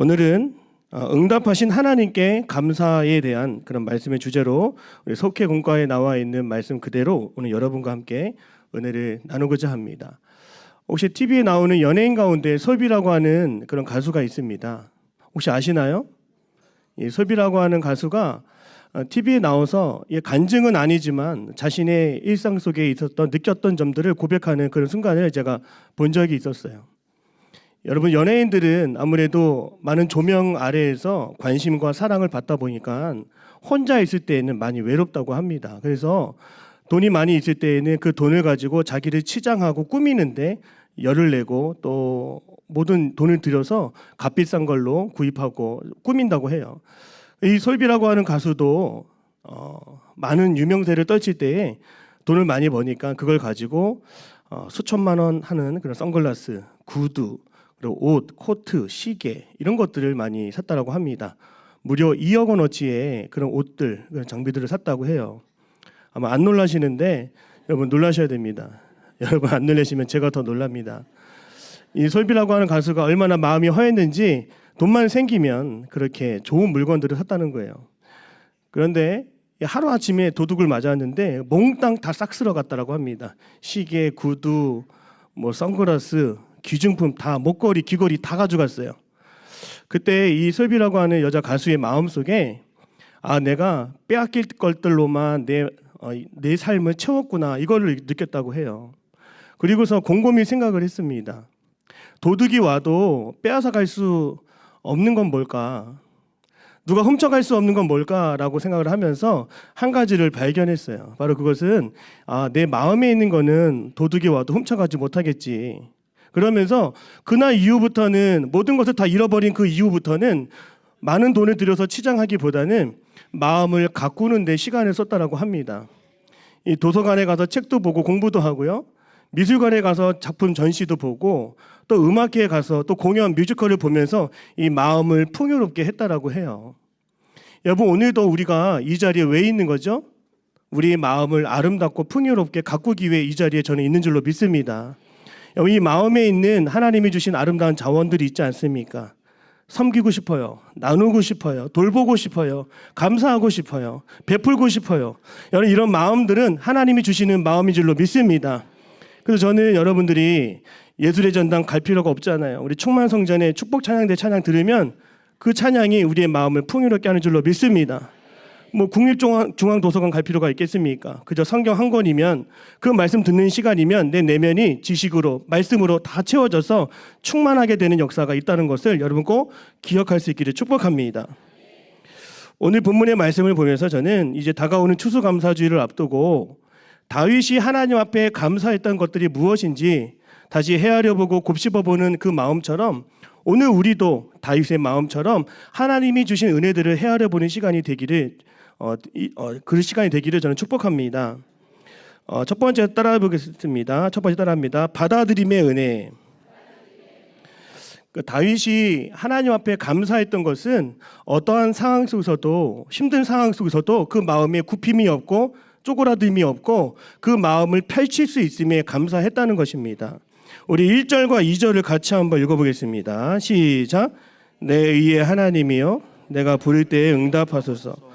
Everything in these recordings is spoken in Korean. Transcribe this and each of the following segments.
오늘은 어, 응답하신 하나님께 감사에 대한 그런 말씀의 주제로 우리 속회 공과에 나와 있는 말씀 그대로 오늘 여러분과 함께 은혜를 나누고자 합니다. 혹시 TV에 나오는 연예인 가운데 설비라고 하는 그런 가수가 있습니다. 혹시 아시나요? 이 설비라고 하는 가수가 TV에 나와서 이 간증은 아니지만 자신의 일상 속에 있었던 느꼈던 점들을 고백하는 그런 순간을 제가 본 적이 있었어요. 여러분 연예인들은 아무래도 많은 조명 아래에서 관심과 사랑을 받다 보니까 혼자 있을 때에는 많이 외롭다고 합니다. 그래서 돈이 많이 있을 때에는 그 돈을 가지고 자기를 치장하고 꾸미는데 열을 내고 또 모든 돈을 들여서 값비싼 걸로 구입하고 꾸민다고 해요. 이 솔비라고 하는 가수도 어, 많은 유명세를 떨칠 때에 돈을 많이 버니까 그걸 가지고 어, 수천만 원 하는 그런 선글라스, 구두, 그리고 옷, 코트, 시계 이런 것들을 많이 샀다라고 합니다. 무려 2억 원어치의 그런 옷들, 그런 장비들을 샀다고 해요. 아마 안 놀라시는데 여러분 놀라셔야 됩니다. 여러분 안 놀라시면 제가 더 놀랍니다. 이 솔비라고 하는 가수가 얼마나 마음이 허했는지 돈만 생기면 그렇게 좋은 물건들을 샀다는 거예요. 그런데 하루 아침에 도둑을 맞았는데 몽땅 다 싹 쓸어갔다라고 합니다. 시계, 구두, 뭐 선글라스, 귀중품 다 목걸이, 귀걸이 다 가져갔어요. 그때 이 설비라고 하는 여자 가수의 마음 속에 아 내가 빼앗길 것들로만 내, 어, 내 삶을 채웠구나 이거를 느꼈다고 해요. 그리고서 곰곰이 생각을 했습니다. 도둑이 와도 빼앗아 갈 수 없는 건 뭘까? 누가 훔쳐갈 수 없는 건 뭘까라고 생각을 하면서 한 가지를 발견했어요. 바로 그것은 아, 내 마음에 있는 거는 도둑이 와도 훔쳐가지 못하겠지. 그러면서 그날 이후부터는 모든 것을 다 잃어버린 그 이후부터는 많은 돈을 들여서 치장하기보다는 마음을 가꾸는 데 시간을 썼다라고 합니다. 이 도서관에 가서 책도 보고 공부도 하고요. 미술관에 가서 작품 전시도 보고 또 음악회에 가서 또 공연 뮤지컬을 보면서 이 마음을 풍요롭게 했다라고 해요. 여러분 오늘도 우리가 이 자리에 왜 있는 거죠? 우리의 마음을 아름답고 풍요롭게 가꾸기 위해 이 자리에 저는 있는 줄로 믿습니다. 이 마음에 있는 하나님이 주신 아름다운 자원들이 있지 않습니까? 섬기고 싶어요. 나누고 싶어요. 돌보고 싶어요. 감사하고 싶어요. 베풀고 싶어요. 여러분 이런 마음들은 하나님이 주시는 마음인 줄로 믿습니다. 그래서 저는 여러분들이 예술의 전당 갈 필요가 없잖아요. 우리 충만성전의 축복 찬양대 찬양 들으면 그 찬양이 우리의 마음을 풍요롭게 하는 줄로 믿습니다. 뭐 국립중앙도서관 갈 필요가 있겠습니까? 그저 성경 한 권이면 그 말씀 듣는 시간이면 내 내면이 지식으로 말씀으로 다 채워져서 충만하게 되는 역사가 있다는 것을 여러분 꼭 기억할 수 있기를 축복합니다. 오늘 본문의 말씀을 보면서 저는 이제 다가오는 추수감사주의를 앞두고 다윗이 하나님 앞에 감사했던 것들이 무엇인지 다시 헤아려 보고 곱씹어 보는 그 마음처럼 오늘 우리도 다윗의 마음처럼 하나님이 주신 은혜들을 헤아려 보는 시간이 되기를 어, 이, 어, 그 시간이 되기를 저는 축복합니다. 어, 첫 번째 따라 보겠습니다. 첫 번째 따라합니다. 받아들임의 은혜. 그 다윗이 하나님 앞에 감사했던 것은 어떠한 상황 속에서도 힘든 상황 속에서도 그 마음에 굽힘이 없고 쪼그라듦이 없고 그 마음을 펼칠 수 있음에 감사했다는 것입니다. 우리 1절과 2절을 같이 한번 읽어보겠습니다. 시작. 내 의의 하나님이여 내가 부를 때에 응답하소서.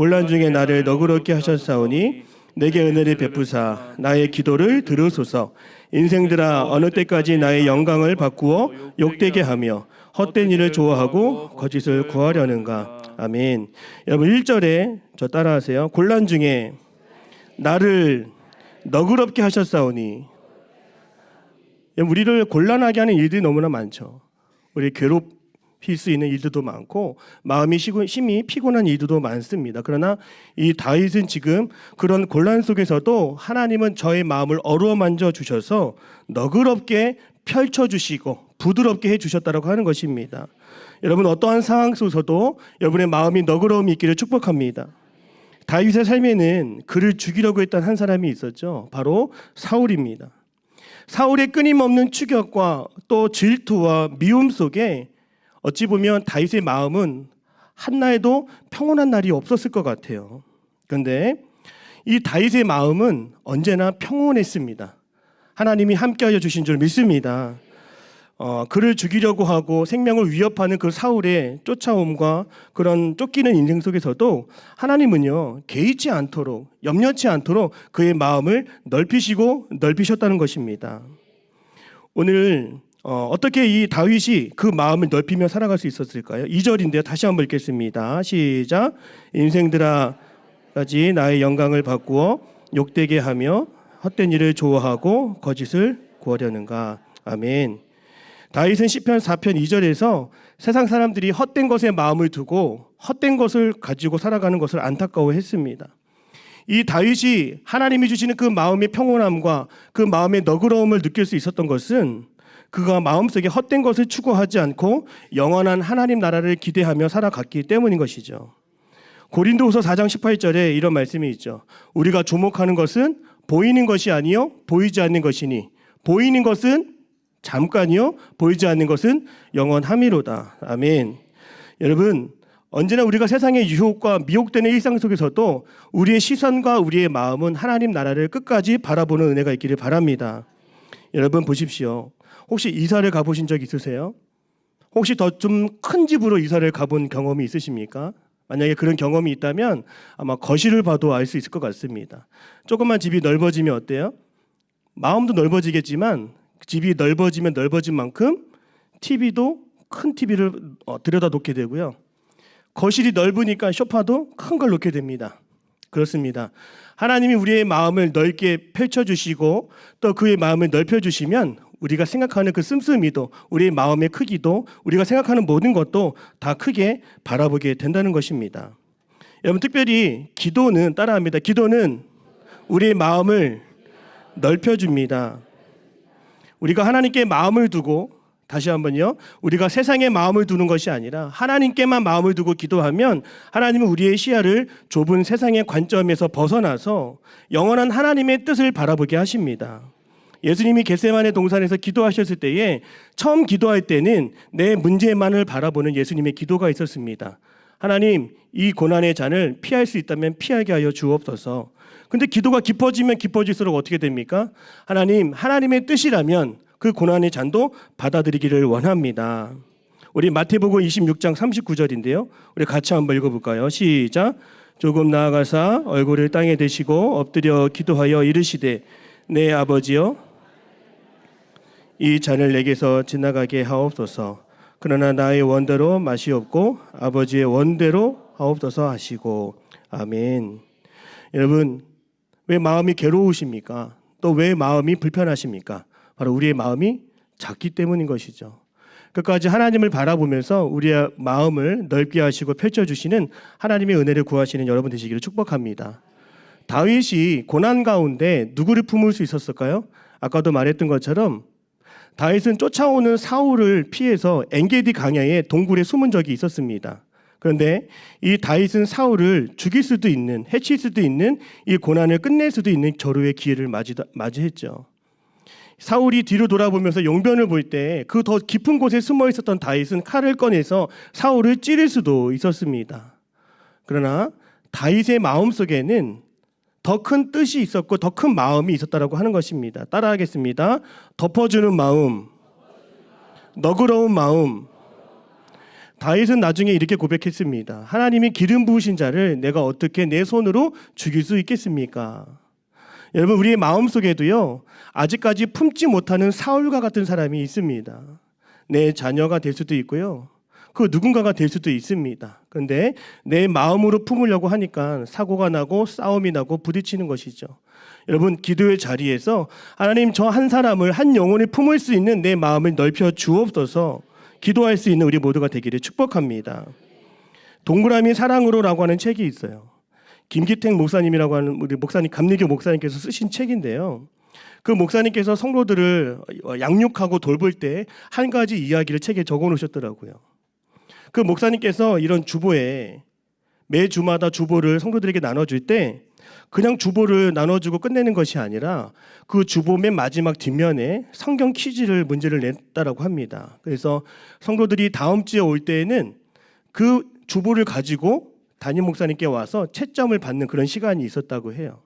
곤란 중에 나를 너그럽게 하셨사오니 내게 은혜를 베푸사 나의 기도를 들으소서. 인생들아 어느 때까지 나의 영광을 바꾸어 욕되게 하며 헛된 일을 좋아하고 거짓을 구하려는가. 아멘. 여러분 1절에 저 따라하세요. 곤란 중에 나를 너그럽게 하셨사오니 우리를 곤란하게 하는 일들이 너무나 많죠. 우리 괴롭 힐 수 있는 일들도 많고 마음이 심히 피곤한 일들도 많습니다. 그러나 이 다윗은 지금 그런 곤란 속에서도 하나님은 저의 마음을 어루어 만져 주셔서 너그럽게 펼쳐 주시고 부드럽게 해 주셨다라고 하는 것입니다. 여러분 어떠한 상황 속에서도 여러분의 마음이 너그러움이 있기를 축복합니다. 다윗의 삶에는 그를 죽이려고 했던 한 사람이 있었죠. 바로 사울입니다. 사울의 끊임없는 추격과 또 질투와 미움 속에 어찌 보면 다윗의 마음은 한날도 평온한 날이 없었을 것 같아요. 그런데 이 다윗의 마음은 언제나 평온했습니다. 하나님이 함께하여 주신 줄 믿습니다. 어, 그를 죽이려고 하고 생명을 위협하는 그 사울의 쫓아옴과 그런 쫓기는 인생 속에서도 하나님은요 개의치 않도록 염려치 않도록 그의 마음을 넓히시고 넓히셨다는 것입니다. 오늘 어, 어떻게 이 다윗이 그 마음을 넓히며 살아갈 수 있었을까요? 2절인데요. 다시 한번 읽겠습니다. 시작. 인생들아까지 나의 영광을 바꾸어 욕되게 하며 헛된 일을 좋아하고 거짓을 구하려는가. 아멘. 다윗은 시편 4편 2절에서 세상 사람들이 헛된 것에 마음을 두고 헛된 것을 가지고 살아가는 것을 안타까워했습니다. 이 다윗이 하나님이 주시는 그 마음의 평온함과 그 마음의 너그러움을 느낄 수 있었던 것은 그가 마음속에 헛된 것을 추구하지 않고 영원한 하나님 나라를 기대하며 살아갔기 때문인 것이죠. 고린도후서 4장 18절에 이런 말씀이 있죠. 우리가 주목하는 것은 보이는 것이 아니요 보이지 않는 것이니 보이는 것은 잠깐이요 보이지 않는 것은 영원함이로다. 아멘. 여러분 언제나 우리가 세상의 유혹과 미혹되는 일상 속에서도 우리의 시선과 우리의 마음은 하나님 나라를 끝까지 바라보는 은혜가 있기를 바랍니다. 여러분 보십시오. 혹시 이사를 가보신 적 있으세요? 혹시 더 좀 큰 집으로 이사를 가본 경험이 있으십니까? 만약에 그런 경험이 있다면 아마 거실을 봐도 알 수 있을 것 같습니다. 조그만 집이 넓어지면 어때요? 마음도 넓어지겠지만 집이 넓어지면 넓어진 만큼 TV도 큰 TV를 들여다 놓게 되고요. 거실이 넓으니까 소파도 큰 걸 놓게 됩니다. 그렇습니다. 하나님이 우리의 마음을 넓게 펼쳐주시고 또 그의 마음을 넓혀주시면 우리가 생각하는 그 씀씀이도 우리의 마음의 크기도 우리가 생각하는 모든 것도 다 크게 바라보게 된다는 것입니다. 여러분 특별히 기도는 따라합니다. 기도는 우리의 마음을 넓혀줍니다. 우리가 하나님께 마음을 두고 다시 한번요. 우리가 세상에 마음을 두는 것이 아니라 하나님께만 마음을 두고 기도하면 하나님은 우리의 시야를 좁은 세상의 관점에서 벗어나서 영원한 하나님의 뜻을 바라보게 하십니다. 예수님이 겟세만의 동산에서 기도하셨을 때에 처음 기도할 때는 내 문제만을 바라보는 예수님의 기도가 있었습니다. 하나님, 이 고난의 잔을 피할 수 있다면 피하게 하여 주옵소서. 근데 기도가 깊어지면 깊어질수록 어떻게 됩니까? 하나님, 하나님의 뜻이라면 그 고난의 잔도 받아들이기를 원합니다. 우리 마태복음 26장 39절인데요. 우리 같이 한번 읽어볼까요? 시작. 조금 나아가사 얼굴을 땅에 대시고 엎드려 기도하여 이르시되 내 아버지여 이 잔을 내게서 지나가게 하옵소서. 그러나 나의 원대로 맛이 없고 아버지의 원대로 하옵소서 하시고 아멘. 여러분 왜 마음이 괴로우십니까? 또 왜 마음이 불편하십니까? 바로 우리의 마음이 작기 때문인 것이죠. 끝까지 하나님을 바라보면서 우리의 마음을 넓게 하시고 펼쳐주시는 하나님의 은혜를 구하시는 여러분 되시기를 축복합니다. 다윗이 고난 가운데 누구를 품을 수 있었을까요? 아까도 말했던 것처럼 다윗은 쫓아오는 사울을 피해서 엔게디 강야의 동굴에 숨은 적이 있었습니다. 그런데 이 다윗은 사울을 죽일 수도 있는 해칠 수도 있는 이 고난을 끝낼 수도 있는 절호의 기회를 맞이, 맞이했죠. 사울이 뒤로 돌아보면서 용변을 볼 때 그 더 깊은 곳에 숨어 있었던 다윗은 칼을 꺼내서 사울을 찌를 수도 있었습니다. 그러나 다윗의 마음 속에는 더 큰 뜻이 있었고 더 큰 마음이 있었다라고 하는 것입니다. 따라하겠습니다. 덮어주는 마음, 너그러운 마음. 다윗은 나중에 이렇게 고백했습니다. 하나님이 기름 부으신 자를 내가 어떻게 내 손으로 죽일 수 있겠습니까? 여러분 우리의 마음 속에도요 아직까지 품지 못하는 사울과 같은 사람이 있습니다. 내 자녀가 될 수도 있고요. 그 누군가가 될 수도 있습니다. 그런데 내 마음으로 품으려고 하니까 사고가 나고 싸움이 나고 부딪히는 것이죠. 여러분 기도의 자리에서 하나님 저 한 사람을 한 영혼을 품을 수 있는 내 마음을 넓혀 주옵소서 기도할 수 있는 우리 모두가 되기를 축복합니다. 동그라미 사랑으로라고 하는 책이 있어요. 김기택 목사님이라고 하는 우리 목사님 감리교 목사님께서 쓰신 책인데요. 그 목사님께서 성도들을 양육하고 돌볼 때 한 가지 이야기를 책에 적어 놓으셨더라고요. 그 목사님께서 이런 주보에 매 주마다 주보를 성도들에게 나눠줄 때 그냥 주보를 나눠주고 끝내는 것이 아니라 그 주보 맨 마지막 뒷면에 성경 퀴즈를 문제를 냈다라고 합니다. 그래서 성도들이 다음 주에 올 때에는 그 주보를 가지고 담임 목사님께 와서 채점을 받는 그런 시간이 있었다고 해요.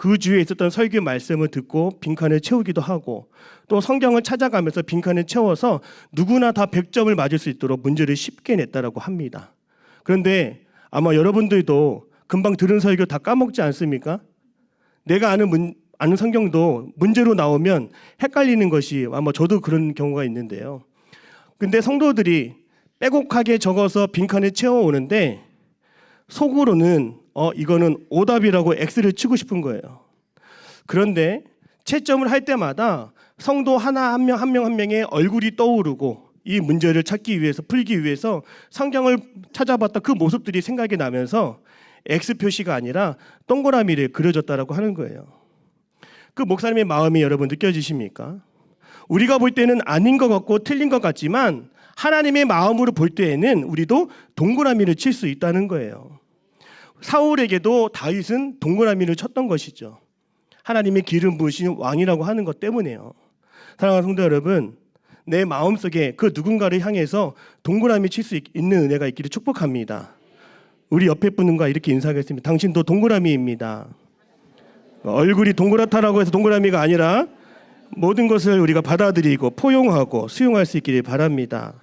그 주에 있었던 설교 말씀을 듣고 빈칸을 채우기도 하고 또 성경을 찾아가면서 빈칸을 채워서 누구나 다 100점을 맞을 수 있도록 문제를 쉽게 냈다라고 합니다. 그런데 아마 여러분들도 금방 들은 설교 다 까먹지 않습니까? 내가 아는 문, 아는 성경도 문제로 나오면 헷갈리는 것이 아마 저도 그런 경우가 있는데요. 근데 성도들이 빼곡하게 적어서 빈칸을 채워 오는데 속으로는 어 이거는 오답이라고 X를 치고 싶은 거예요. 그런데 채점을 할 때마다 성도 하나 한 명 한 명 한 명의 얼굴이 떠오르고 이 문제를 찾기 위해서 풀기 위해서 성경을 찾아봤다 그 모습들이 생각이 나면서 X 표시가 아니라 동그라미를 그려줬다라고 하는 거예요. 그 목사님의 마음이 여러분 느껴지십니까? 우리가 볼 때는 아닌 것 같고 틀린 것 같지만 하나님의 마음으로 볼 때에는 우리도 동그라미를 칠 수 있다는 거예요. 사울에게도 다윗은 동그라미를 쳤던 것이죠. 하나님의 기름 부으신 왕이라고 하는 것 때문에요. 사랑하는 성도 여러분, 내 마음속에 그 누군가를 향해서 동그라미 칠 수 있는 은혜가 있기를 축복합니다. 우리 옆에 분과 이렇게 인사하겠습니다. 당신도 동그라미입니다. 얼굴이 동그랗다라고 해서 동그라미가 아니라 모든 것을 우리가 받아들이고 포용하고 수용할 수 있기를 바랍니다.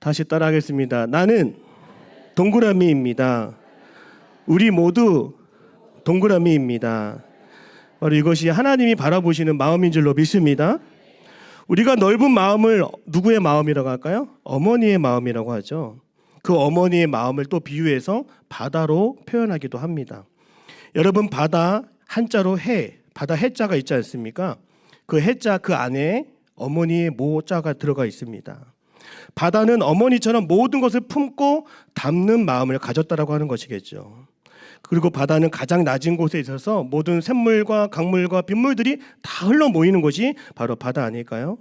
다시 따라하겠습니다. 나는 동그라미입니다. 우리 모두 동그라미입니다. 바로 이것이 하나님이 바라보시는 마음인 줄로 믿습니다. 우리가 넓은 마음을 누구의 마음이라고 할까요? 어머니의 마음이라고 하죠. 그 어머니의 마음을 또 비유해서 바다로 표현하기도 합니다. 여러분 바다 한자로 해, 바다 해자가 있지 않습니까? 그 해자 그 안에 어머니의 모자가 들어가 있습니다. 바다는 어머니처럼 모든 것을 품고 담는 마음을 가졌다라고 하는 것이겠죠. 그리고 바다는 가장 낮은 곳에 있어서 모든 샘물과 강물과 빗물들이 다 흘러 모이는 곳이 바로 바다 아닐까요?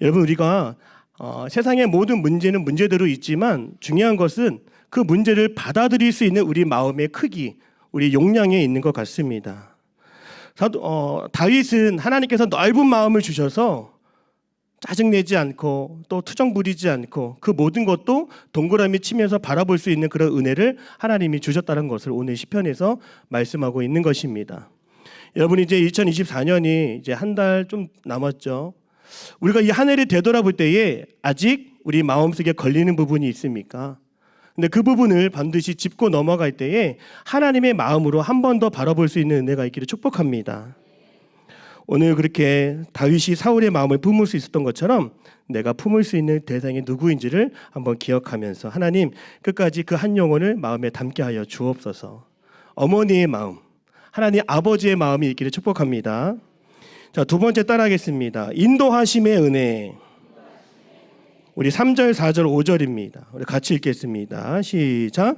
여러분 우리가 어, 세상의 모든 문제는 문제대로 있지만 중요한 것은 그 문제를 받아들일 수 있는 우리 마음의 크기, 우리 용량에 있는 것 같습니다. 사도, 어, 다윗은 하나님께서 넓은 마음을 주셔서 짜증내지 않고 또 투정 부리지 않고 그 모든 것도 동그라미 치면서 바라볼 수 있는 그런 은혜를 하나님이 주셨다는 것을 오늘 시편에서 말씀하고 있는 것입니다. 여러분 이제 2024년이 이제 한 달 좀 남았죠. 우리가 이 한 해를 되돌아볼 때에 아직 우리 마음속에 걸리는 부분이 있습니까? 근데 그 부분을 반드시 짚고 넘어갈 때에 하나님의 마음으로 한 번 더 바라볼 수 있는 은혜가 있기를 축복합니다. 오늘 그렇게 다윗이 사울의 마음을 품을 수 있었던 것처럼 내가 품을 수 있는 대상이 누구인지를 한번 기억하면서 하나님 끝까지 그 한 영혼을 마음에 담게 하여 주옵소서. 어머니의 마음, 하나님 아버지의 마음이 있기를 축복합니다. 자, 두 번째 따라하겠습니다. 인도하심의 은혜. 우리 3절, 4절, 5절입니다. 우리 같이 읽겠습니다. 시작.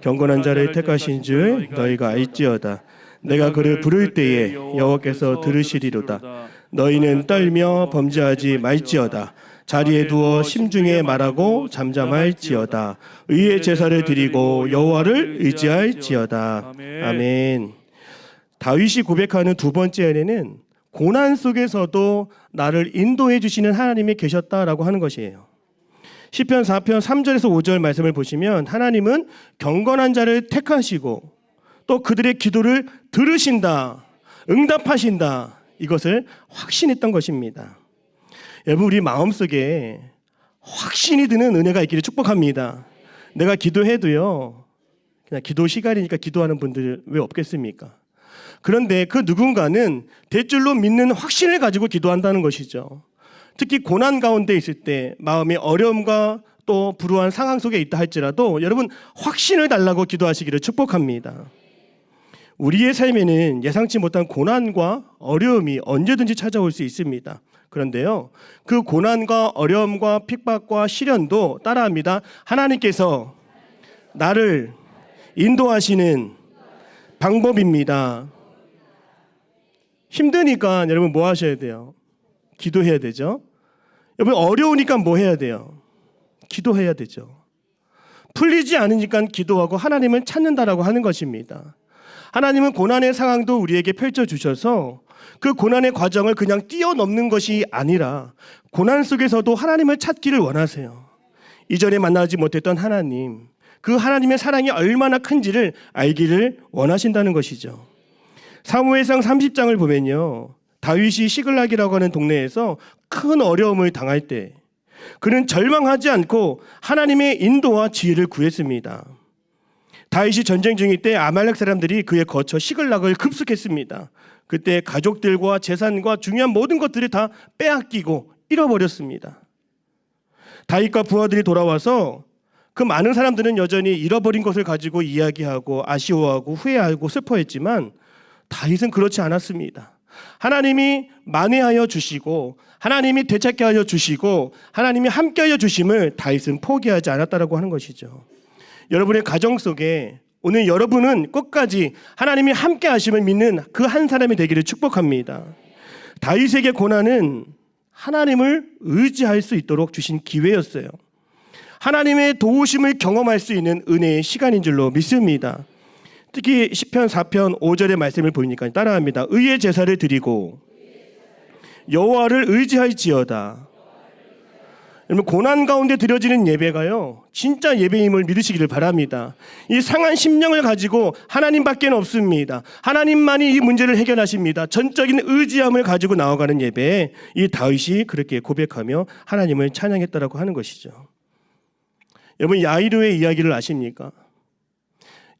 경건한 자를 택하신 줄 너희가 알지어다. 내가 그를 부를 때에 여호와께서 들으시리로다. 너희는 떨며 범죄하지 말지어다. 자리에 두어 심중에 말하고 잠잠할지어다. 의의 제사를 드리고 여호와를 의지할지어다. 아멘. 다윗이 고백하는 두 번째 은혜는 고난 속에서도 나를 인도해 주시는 하나님이 계셨다라고 하는 것이에요. 시편 4편 3절에서 5절 말씀을 보시면 하나님은 경건한 자를 택하시고 또 그들의 기도를 들으신다, 응답하신다. 이것을 확신했던 것입니다. 여러분 우리 마음속에 확신이 드는 은혜가 있기를 축복합니다. 내가 기도해도요. 그냥 기도 시간이니까 기도하는 분들 왜 없겠습니까? 그런데 그 누군가는 대줄로 믿는 확신을 가지고 기도한다는 것이죠. 특히 고난 가운데 있을 때 마음의 어려움과 또 불우한 상황 속에 있다 할지라도 여러분 확신을 달라고 기도하시기를 축복합니다. 우리의 삶에는 예상치 못한 고난과 어려움이 언제든지 찾아올 수 있습니다. 그런데요, 그 고난과 어려움과 핍박과 시련도 따라합니다. 하나님께서 나를 인도하시는 방법입니다. 힘드니까 여러분 뭐 하셔야 돼요? 기도해야 되죠. 여러분 어려우니까 뭐 해야 돼요? 기도해야 되죠. 풀리지 않으니까 기도하고 하나님을 찾는다라고 하는 것입니다. 하나님은 고난의 상황도 우리에게 펼쳐 주셔서 그 고난의 과정을 그냥 뛰어넘는 것이 아니라 고난 속에서도 하나님을 찾기를 원하세요. 이전에 만나지 못했던 하나님, 그 하나님의 사랑이 얼마나 큰지를 알기를 원하신다는 것이죠. 사무엘상 30장을 보면요. 다윗이 시글락이라고 하는 동네에서 큰 어려움을 당할 때 그는 절망하지 않고 하나님의 인도와 지혜를 구했습니다. 다윗이 전쟁 중일 때 아말렉 사람들이 그에 거쳐 시글락을 급습했습니다. 그때 가족들과 재산과 중요한 모든 것들을 다 빼앗기고 잃어버렸습니다. 다윗과 부하들이 돌아와서 그 많은 사람들은 여전히 잃어버린 것을 가지고 이야기하고 아쉬워하고 후회하고 슬퍼했지만 다윗은 그렇지 않았습니다. 하나님이 만회하여 주시고 하나님이 되찾게 하여 주시고 하나님이 함께하여 주심을 다윗은 포기하지 않았다라고 하는 것이죠. 여러분의 가정 속에 오늘 여러분은 끝까지 하나님이 함께 하심을 믿는 그 한 사람이 되기를 축복합니다. 다윗에게 고난은 하나님을 의지할 수 있도록 주신 기회였어요. 하나님의 도우심을 경험할 수 있는 은혜의 시간인 줄로 믿습니다. 특히 시편 4편 5절의 말씀을 보니까 따라합니다. 의의 제사를 드리고 여호와를 의지할지어다. 여러분 고난 가운데 드려지는 예배가요 진짜 예배임을 믿으시기를 바랍니다. 이 상한 심령을 가지고 하나님밖에 없습니다. 하나님만이 이 문제를 해결하십니다. 전적인 의지함을 가지고 나아가는 예배에 이 다윗이 그렇게 고백하며 하나님을 찬양했다라고 하는 것이죠. 여러분 야이로의 이야기를 아십니까?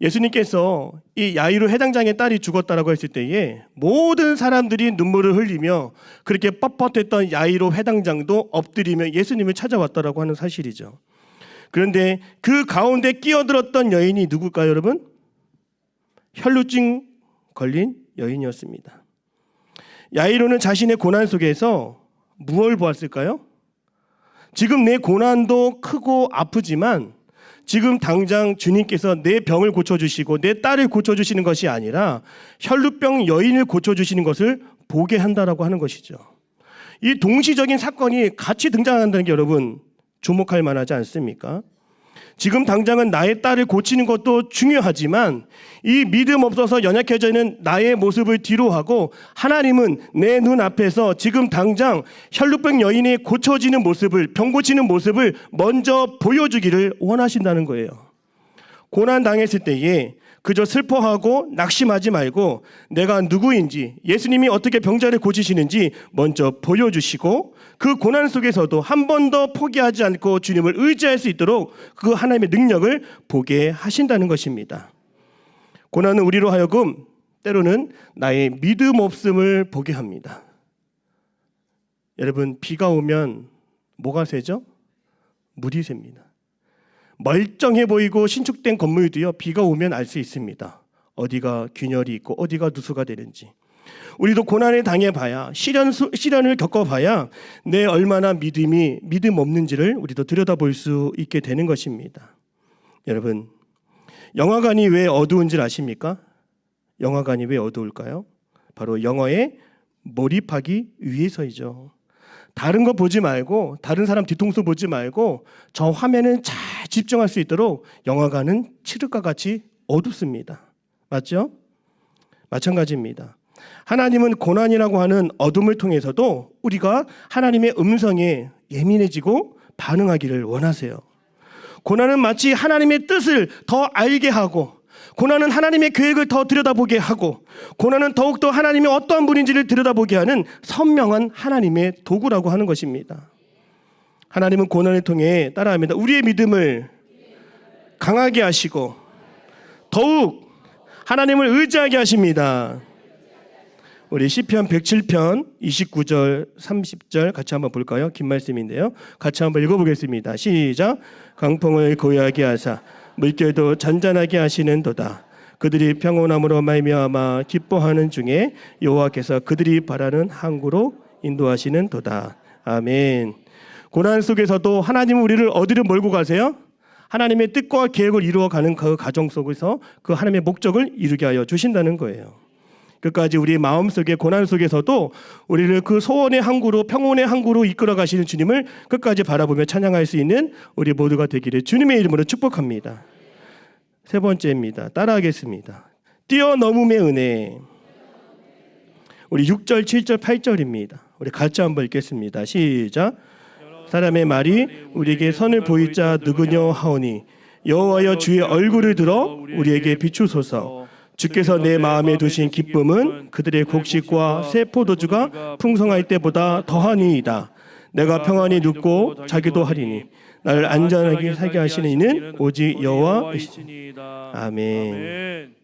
예수님께서 이 야이로 회당장의 딸이 죽었다라고 했을 때에 모든 사람들이 눈물을 흘리며 그렇게 뻣뻣했던 야이로 회당장도 엎드리며 예수님을 찾아왔다라고 하는 사실이죠. 그런데 그 가운데 끼어들었던 여인이 누굴까요, 여러분? 혈루증 걸린 여인이었습니다. 야이로는 자신의 고난 속에서 무엇을 보았을까요? 지금 내 고난도 크고 아프지만 지금 당장 주님께서 내 병을 고쳐주시고 내 딸을 고쳐주시는 것이 아니라 혈루병 여인을 고쳐주시는 것을 보게 한다라고 하는 것이죠. 이 동시적인 사건이 같이 등장한다는 게 여러분 주목할 만하지 않습니까? 지금 당장은 나의 딸을 고치는 것도 중요하지만 이 믿음 없어서 연약해져 있는 나의 모습을 뒤로 하고 하나님은 내 눈 앞에서 지금 당장 혈루병 여인이 고쳐지는 모습을 병 고치는 모습을 먼저 보여주기를 원하신다는 거예요. 고난 당했을 때에 그저 슬퍼하고 낙심하지 말고 내가 누구인지 예수님이 어떻게 병자를 고치시는지 먼저 보여주시고 그 고난 속에서도 한 번 더 포기하지 않고 주님을 의지할 수 있도록 그 하나님의 능력을 보게 하신다는 것입니다. 고난은 우리로 하여금 때로는 나의 믿음 없음을 보게 합니다. 여러분 비가 오면 뭐가 새죠? 물이 셉니다. 멀쩡해 보이고 신축된 건물도요 비가 오면 알 수 있습니다. 어디가 균열이 있고 어디가 누수가 되는지. 우리도 고난을 당해봐야 시련 시련을 겪어봐야 내 얼마나 믿음이 믿음 없는지를 우리도 들여다볼 수 있게 되는 것입니다. 여러분 영화관이 왜 어두운 줄 아십니까? 영화관이 왜 어두울까요? 바로 영화에 몰입하기 위해서이죠. 다른 거 보지 말고 다른 사람 뒤통수 보지 말고 저 화면을 잘 집중할 수 있도록 영화관은 칠흑과 같이 어둡습니다. 맞죠? 마찬가지입니다. 하나님은 고난이라고 하는 어둠을 통해서도 우리가 하나님의 음성에 예민해지고 반응하기를 원하세요. 고난은 마치 하나님의 뜻을 더 알게 하고 고난은 하나님의 계획을 더 들여다보게 하고 고난은 더욱더 하나님이 어떠한 분인지를 들여다보게 하는 선명한 하나님의 도구라고 하는 것입니다. 하나님은 고난을 통해 따라합니다. 우리의 믿음을 강하게 하시고 더욱 하나님을 의지하게 하십니다. 우리 시편 107편 29절 30절 같이 한번 볼까요? 긴 말씀인데요. 같이 한번 읽어보겠습니다. 시작. 강풍을 고요하게 하사 물결도 잔잔하게 하시는도다. 그들이 평온함으로 말미암아 기뻐하는 중에 여호와께서 그들이 바라는 항구로 인도하시는 도다. 아멘. 고난 속에서도 하나님은 우리를 어디로 몰고 가세요? 하나님의 뜻과 계획을 이루어가는 그 가정 속에서 그 하나님의 목적을 이루게 하여 주신다는 거예요. 끝까지 우리 마음 속에 고난 속에서도 우리를 그 소원의 항구로 평온의 항구로 이끌어 가시는 주님을 끝까지 바라보며 찬양할 수 있는 우리 모두가 되기를 주님의 이름으로 축복합니다. 세 번째입니다. 따라하겠습니다. 뛰어넘음의 은혜. 우리 6절, 7절, 8절입니다. 우리 같이 한번 읽겠습니다. 시작. 사람의 말이 우리에게 선을 보이자 누구냐 하오니 여호와여 주의 얼굴을 들어 우리에게 비추소서. 주께서 내 마음에 두신 기쁨은 그들의 곡식과 새 포도주가 풍성할 때보다 더하니이다. 내가 평안히 눕고 자기도 하리니 나를 안전하게 살게 하시는 이는 오직 여호와이시니. 아멘.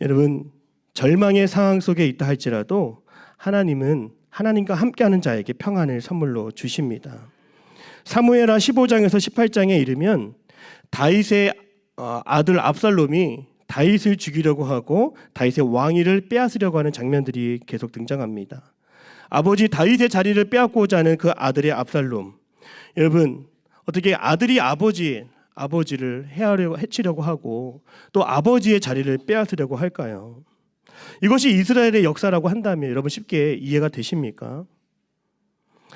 여러분 절망의 상황 속에 있다 할지라도 하나님은 하나님과 함께하는 자에게 평안을 선물로 주십니다. 사무엘하 15장에서 18장에 이르면 다윗의 어, 아들 압살롬이 다윗을 죽이려고 하고 다윗의 왕위를 빼앗으려고 하는 장면들이 계속 등장합니다. 아버지 다윗의 자리를 빼앗고자 하는 그 아들의 압살롬. 여러분 어떻게 아들이 아버지 아버지를 해하려고 해치려고 하고 또 아버지의 자리를 빼앗으려고 할까요? 이것이 이스라엘의 역사라고 한다면 여러분 쉽게 이해가 되십니까?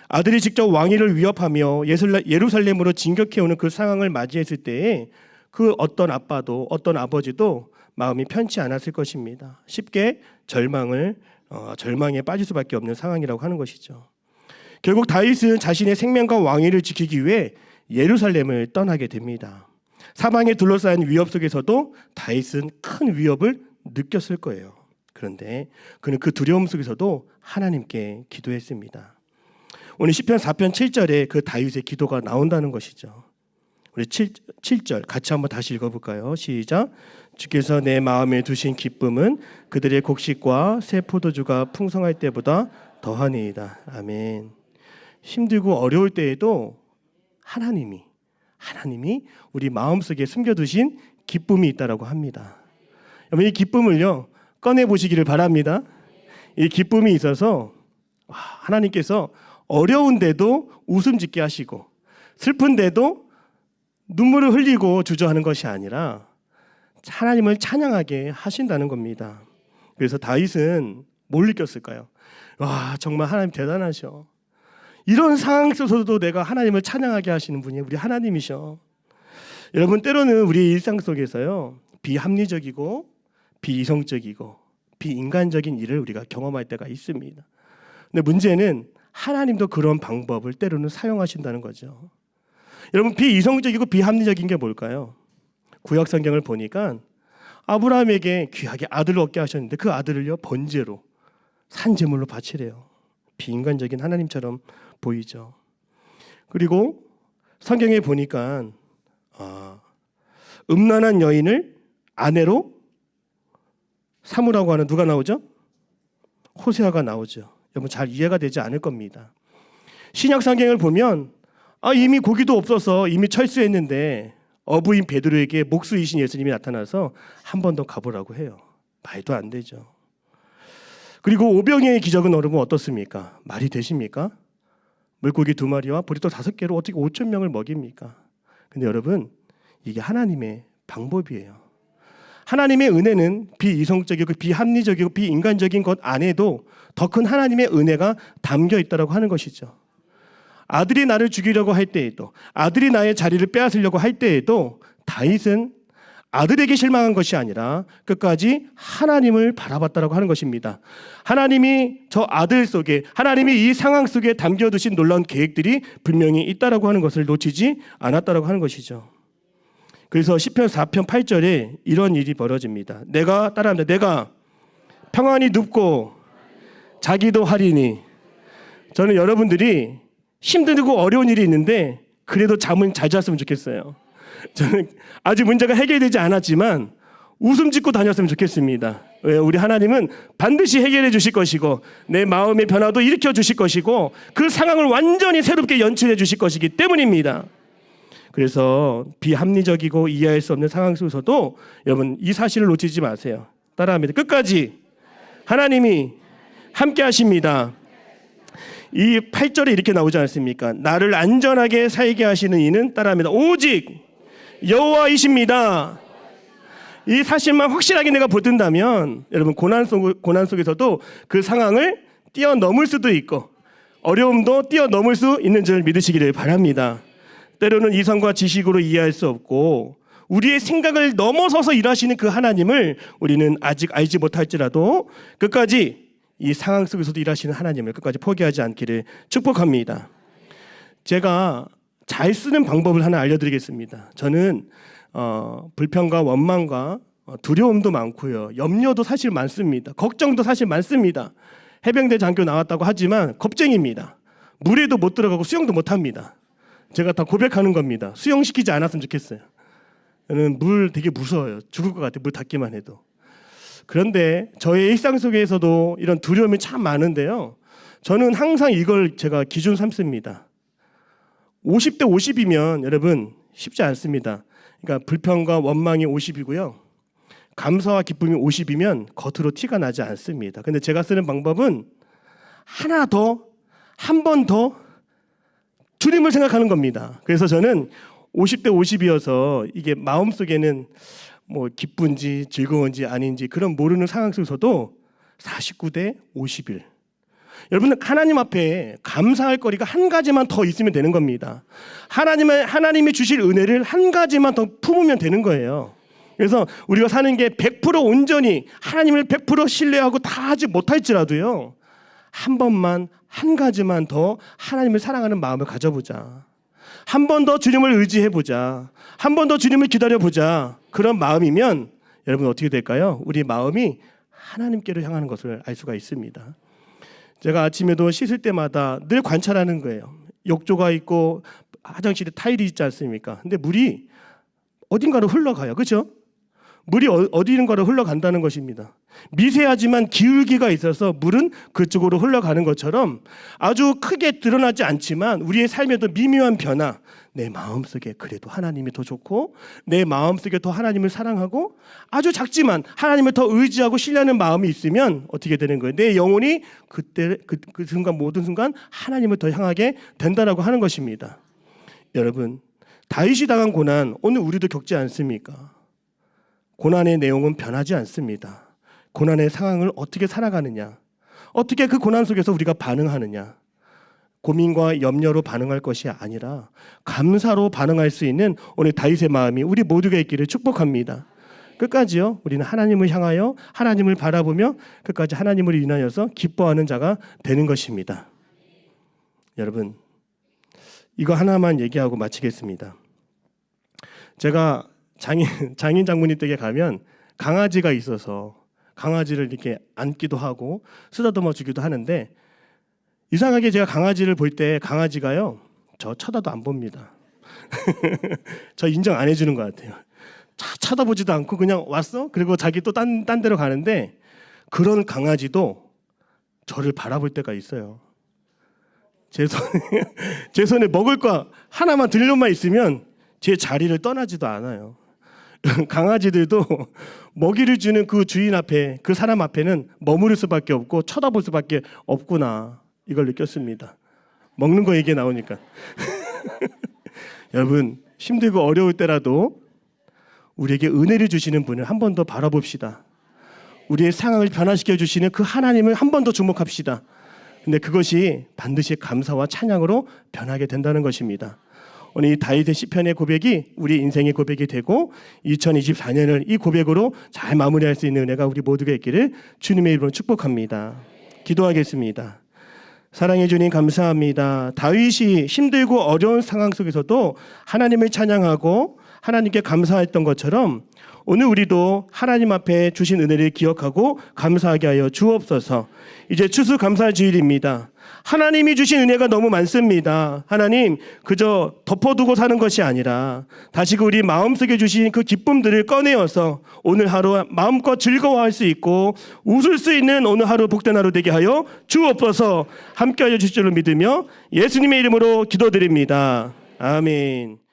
아들이 직접 왕위를 위협하며 예루살렘으로 진격해오는 그 상황을 맞이했을 때에 그 어떤 아빠도 어떤 아버지도 마음이 편치 않았을 것입니다. 쉽게 절망을 어, 절망에 빠질 수밖에 없는 상황이라고 하는 것이죠. 결국 다윗은 자신의 생명과 왕위를 지키기 위해 예루살렘을 떠나게 됩니다. 사방에 둘러싸인 위협 속에서도 다윗은 큰 위협을 느꼈을 거예요. 그런데 그는 그 두려움 속에서도 하나님께 기도했습니다. 오늘 시편 4편 7절에 그 다윗의 기도가 나온다는 것이죠. 우리 7, 7절 같이 한번 다시 읽어볼까요? 시작. 주께서 내 마음에 두신 기쁨은 그들의 곡식과 새 포도주가 풍성할 때보다 더하니이다. 아멘. 힘들고 어려울 때에도 하나님이 하나님이 우리 마음속에 숨겨두신 기쁨이 있다라고 합니다. 여러분 이 기쁨을요 꺼내 보시기를 바랍니다. 이 기쁨이 있어서 와, 하나님께서 어려운데도 웃음 짓게 하시고 슬픈데도 눈물을 흘리고 주저하는 것이 아니라 하나님을 찬양하게 하신다는 겁니다. 그래서 다윗은 뭘 느꼈을까요? 와 정말 하나님 대단하셔. 이런 상황 속에서도 내가 하나님을 찬양하게 하시는 분이 우리 하나님이셔. 여러분 때로는 우리 일상 속에서요 비합리적이고 비이성적이고 비인간적인 일을 우리가 경험할 때가 있습니다. 근데 문제는 하나님도 그런 방법을 때로는 사용하신다는 거죠. 여러분 비이성적이고 비합리적인 게 뭘까요? 구약 성경을 보니까 아브라함에게 귀하게 아들을 얻게 하셨는데 그 아들을요 번제로 산제물로 바치래요. 비인간적인 하나님처럼 보이죠. 그리고 성경에 보니까 아, 음란한 여인을 아내로 삼으라고 하는 누가 나오죠? 호세아가 나오죠. 여러분 잘 이해가 되지 않을 겁니다. 신약 성경을 보면 아, 이미 고기도 없어서 이미 철수했는데 어부인 베드로에게 목수이신 예수님이 나타나서 한 번 더 가보라고 해요. 말도 안 되죠. 그리고 오병이의 기적은 여러분 어떻습니까? 말이 되십니까? 물고기 두 마리와 보리떡 다섯 개로 어떻게 5천 명을 먹입니까? 근데 여러분 이게 하나님의 방법이에요. 하나님의 은혜는 비이성적이고 비합리적이고 비인간적인 것 안에도 더 큰 하나님의 은혜가 담겨 있다라고 하는 것이죠. 아들이 나를 죽이려고 할 때에도 아들이 나의 자리를 빼앗으려고 할 때에도 다윗은 아들에게 실망한 것이 아니라 끝까지 하나님을 바라봤다라고 하는 것입니다. 하나님이 저 아들 속에 하나님이 이 상황 속에 담겨 두신 놀라운 계획들이 분명히 있다라고 하는 것을 놓치지 않았다라고 하는 것이죠. 그래서 시편 4편 8절에 이런 일이 벌어집니다. 내가 따라합니다. 내가 평안히 눕고 자기도 하리니 저는 여러분들이 힘들고 어려운 일이 있는데 그래도 잠은 잘 잤으면 좋겠어요. 저는 아직 문제가 해결되지 않았지만 웃음 짓고 다녔으면 좋겠습니다. 왜 우리 하나님은 반드시 해결해 주실 것이고 내 마음의 변화도 일으켜 주실 것이고 그 상황을 완전히 새롭게 연출해 주실 것이기 때문입니다. 그래서 비합리적이고 이해할 수 없는 상황 속에서도 여러분 이 사실을 놓치지 마세요. 따라합니다. 끝까지 하나님이 함께 하십니다. 이 8절에 이렇게 나오지 않습니까? 나를 안전하게 살게 하시는 이는 따라합니다. 오직 여호와이십니다. 이 사실만 확실하게 내가 붙든다면 여러분 고난 속 고난 속에서도 그 상황을 뛰어넘을 수도 있고 어려움도 뛰어넘을 수 있는 줄 믿으시기를 바랍니다. 때로는 이성과 지식으로 이해할 수 없고 우리의 생각을 넘어서서 일하시는 그 하나님을 우리는 아직 알지 못할지라도 끝까지 이 상황 속에서도 일하시는 하나님을 끝까지 포기하지 않기를 축복합니다. 제가 잘 쓰는 방법을 하나 알려드리겠습니다. 저는 어, 불평과 원망과 어, 두려움도 많고요. 염려도 사실 많습니다. 걱정도 사실 많습니다. 해병대 장교 나왔다고 하지만 겁쟁입니다. 물에도 못 들어가고 수영도 못 합니다. 제가 다 고백하는 겁니다. 수영시키지 않았으면 좋겠어요. 저는 물 되게 무서워요. 죽을 것 같아요. 물 닿기만 해도. 그런데 저의 일상 속에서도 이런 두려움이 참 많은데요. 저는 항상 이걸 제가 기준 삼습니다. 50대 50이면 여러분 쉽지 않습니다. 그러니까 불평과 원망이 50이고요. 감사와 기쁨이 50이면 겉으로 티가 나지 않습니다. 근데 제가 쓰는 방법은 하나 더, 한 번 더 주님을 생각하는 겁니다. 그래서 저는 50대 50이어서 이게 마음속에는 뭐 기쁜지 즐거운지 아닌지 그런 모르는 상황 속에서도 49대 51. 여러분 하나님 앞에 감사할 거리가 한 가지만 더 있으면 되는 겁니다. 하나님의 하나님이 주실 은혜를 한 가지만 더 품으면 되는 거예요. 그래서 우리가 사는 게 100% 온전히 하나님을 100% 신뢰하고 다 하지 못할지라도요. 한 번만 한 가지만 더 하나님을 사랑하는 마음을 가져보자. 한 번 더 주님을 의지해 보자. 한 번 더 주님을 기다려 보자. 그런 마음이면 여러분 어떻게 될까요? 우리 마음이 하나님께로 향하는 것을 알 수가 있습니다. 제가 아침에도 씻을 때마다 늘 관찰하는 거예요. 욕조가 있고 화장실에 타일이 있지 않습니까? 근데 물이 어딘가로 흘러가요. 그렇죠? 물이 어- 어디인가로 흘러간다는 것입니다. 미세하지만 기울기가 있어서 물은 그쪽으로 흘러가는 것처럼 아주 크게 드러나지 않지만 우리의 삶에도 미묘한 변화, 내 마음속에 그래도 하나님이 더 좋고 내 마음속에 더 하나님을 사랑하고 아주 작지만 하나님을 더 의지하고 신뢰하는 마음이 있으면 어떻게 되는 거예요? 내 영혼이 그때 그, 그 순간 모든 순간 하나님을 더 향하게 된다라고 하는 것입니다. 여러분 다윗이 당한 고난 오늘 우리도 겪지 않습니까? 고난의 내용은 변하지 않습니다. 고난의 상황을 어떻게 살아가느냐, 어떻게 그 고난 속에서 우리가 반응하느냐, 고민과 염려로 반응할 것이 아니라 감사로 반응할 수 있는 오늘 다윗의 마음이 우리 모두가 있기를 축복합니다. 끝까지요. 우리는 하나님을 향하여 하나님을 바라보며 끝까지 하나님을 인하여서 기뻐하는 자가 되는 것입니다. 여러분, 이거 하나만 얘기하고 마치겠습니다. 제가 장인 장인 장모님 댁에 가면 강아지가 있어서 강아지를 이렇게 안기도 하고 쓰다듬어 주기도 하는데 이상하게 제가 강아지를 볼 때 강아지가요 저 쳐다도 안 봅니다. 저 인정 안 해주는 것 같아요. 차, 쳐다보지도 않고 그냥 왔어 그리고 자기 또딴 딴 데로 가는데 그런 강아지도 저를 바라볼 때가 있어요. 제 손에 제 손에 먹을 거 하나만 들려만 있으면 제 자리를 떠나지도 않아요. 강아지들도 먹이를 주는 그 주인 앞에 그 사람 앞에는 머무를 수밖에 없고 쳐다볼 수밖에 없구나 이걸 느꼈습니다. 먹는 거 얘기 나오니까 여러분 힘들고 어려울 때라도 우리에게 은혜를 주시는 분을 한 번 더 바라봅시다. 우리의 상황을 변화시켜 주시는 그 하나님을 한 번 더 주목합시다. 근데 그것이 반드시 감사와 찬양으로 변하게 된다는 것입니다. 오늘 이 다윗의 시편의 고백이 우리 인생의 고백이 되고 2024년을 이 고백으로 잘 마무리할 수 있는 은혜가 우리 모두가 있기를 주님의 이름으로 축복합니다. 기도하겠습니다. 사랑해 주님 감사합니다. 다윗이 힘들고 어려운 상황 속에서도 하나님을 찬양하고 하나님께 감사했던 것처럼 오늘 우리도 하나님 앞에 주신 은혜를 기억하고 감사하게 하여 주옵소서. 이제 추수 감사 주일입니다. 하나님이 주신 은혜가 너무 많습니다. 하나님, 그저 덮어두고 사는 것이 아니라 다시 그 우리 마음속에 주신 그 기쁨들을 꺼내어서 오늘 하루 마음껏 즐거워할 수 있고 웃을 수 있는 오늘 하루 복된 하루 되게 하여 주옵소서 함께 하여 주실 줄을 믿으며 예수님의 이름으로 기도드립니다. 아멘.